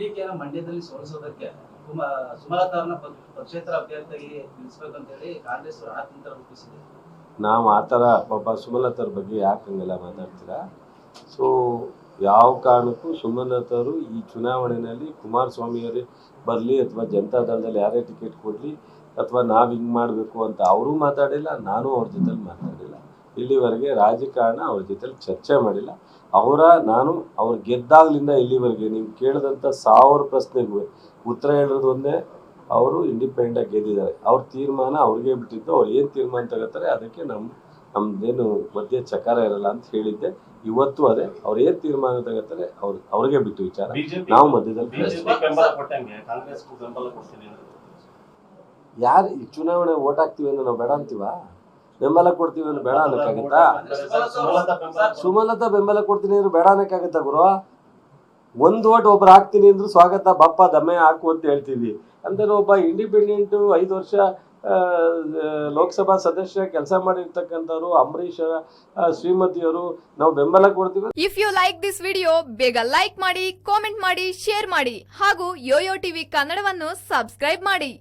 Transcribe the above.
D K ಮಂಡ್ಯದಲ್ಲಿ ಸೋಲಿಸೋದಕ್ಕೆ ಸುಮಲತಾರನ್ನ ಪಕ್ಷೇತರ ಅಭ್ಯರ್ಥಿಯಾಗಿ ನಿಲ್ಲಿಸಬೇಕು ಅಂತ ಹೇಳಿ ಕಾಂಗ್ರೆಸ್ ರಣತಂತ್ರ ರೂಪಿಸಿದೆ. ನಾವು ಆ ಥರ ಪಾಪ ಸುಮಲತಾರ ಬಗ್ಗೆ ಯಾಕೆ ಹಂಗೆಲ್ಲ ಮಾತಾಡ್ತೀರಾ? ಸೊ ಯಾವ ಕಾರಣಕ್ಕೂ ಸುಮಲತಾರು ಈ ಚುನಾವಣೆಯಲ್ಲಿ ಕುಮಾರಸ್ವಾಮಿಯವರೇ ಬರಲಿ ಅಥವಾ ಜನತಾ ದಳದಲ್ಲಿ ಯಾರೇ ಟಿಕೆಟ್ ಕೊಡಲಿ ಅಥವಾ ನಾವು ಹಿಂಗೆ ಮಾಡಬೇಕು ಅಂತ ಅವರು ಮಾತಾಡಿಲ್ಲ, ನಾನು ಅವ್ರ ಜೊತೆಲಿ ಮಾತಾಡಿಲ್ಲ ಇಲ್ಲಿವರೆಗೆ ರಾಜಕಾರಣ ಅವ್ರ ಜೊತೆಲಿ ಚರ್ಚೆ ಮಾಡಿಲ್ಲ. ಅವರ ನಾನು ಅವ್ರು ಗೆದ್ದಾಗ್ಲಿಂದ ಇಲ್ಲಿವರೆಗೆ ನೀವು ಕೇಳಿದಂಥ ಸಾವಿರ ಪ್ರಶ್ನೆಗೂ ಉತ್ತರ ಹೇಳೋದು ಒಂದೇ ಅವರು ಇಂಡಿಪೆಂಡೆಂಟಾಗಿ ಗೆದ್ದಿದ್ದಾರೆ. ಅವ್ರ ತೀರ್ಮಾನ ಅವ್ರಿಗೆ ಬಿಟ್ಟಿದ್ದು ಅವ್ರು ಏನು ತೀರ್ಮಾನ ತಗೋತಾರೆ ಅದಕ್ಕೆ ನಮ್ಮ ನಮ್ದೇನು ಮಧ್ಯೆ ಚಕಾರ ಇರಲ್ಲ ಅಂತ ಹೇಳಿದ್ದೆ. ಇವತ್ತು ಅದೇ ಅವ್ರು ಏನು ತೀರ್ಮಾನ ತಗೋತಾರೆ ಅವ್ರು ಅವ್ರಿಗೆ ಬಿಟ್ಟು ವಿಚಾರ. ನಾವು ಮಧ್ಯದಲ್ಲಿ ಯಾರು ಈ ಚುನಾವಣೆ ಓಟ್ ಹಾಕ್ತೀವಿ ಅಂದ್ರೆ ನಾವು ಬೇಡ ಅಂತೀವ? ಬೆಂಬಲ ಕೊಡ್ತೀವಿ ಅಂದ್ರೆ ಬೇಡ ಅನ್ನಕ್ಕಾಗತ್ತಾ? ಸುಮಲತಾ ಬೆಂಬಲ ಕೊಡ್ತೀನಿ ಅಂದ್ರೆ ಬೇಡ ಅನ್ನಕ್ಕಾಗತ್ತಾ ಗುರು? ಒಂದ್ ಓಟ್ ಒಬ್ರು ಹಾಕ್ತೀನಿ ಅಂದ್ರೆ ಸ್ವಾಗತ ಬಪ್ಪ ದಮ್ಮೆ ಹಾಕು ಅಂತ ಹೇಳ್ತೀವಿ. ಅಂದ್ರೆ ಒಬ್ಬ ಇಂಡಿಪೆಂಡೆಂಟ್ ಐದು ವರ್ಷ ಲೋಕಸಭಾ ಸದಸ್ಯ ಕೆಲಸ ಮಾಡಿರ್ತಕ್ಕಂಥವ್ರು ಅಂಬರೀಷ್ ಆ, ಶ್ರೀಮತಿಯವರು ನಾವು ಬೆಂಬಲ ಕೊಡ್ತೀವಿ. If you like this video ಬೇಗ ಲೈಕ್ ಮಾಡಿ ಕಾಮೆಂಟ್ ಮಾಡಿ ಶೇರ್ ಮಾಡಿ ಹಾಗೂ ಯೋಯೋ ಟಿವಿ ಕನ್ನಡವನ್ನು ಸಬ್ಸ್ಕ್ರೈಬ್ ಮಾಡಿ.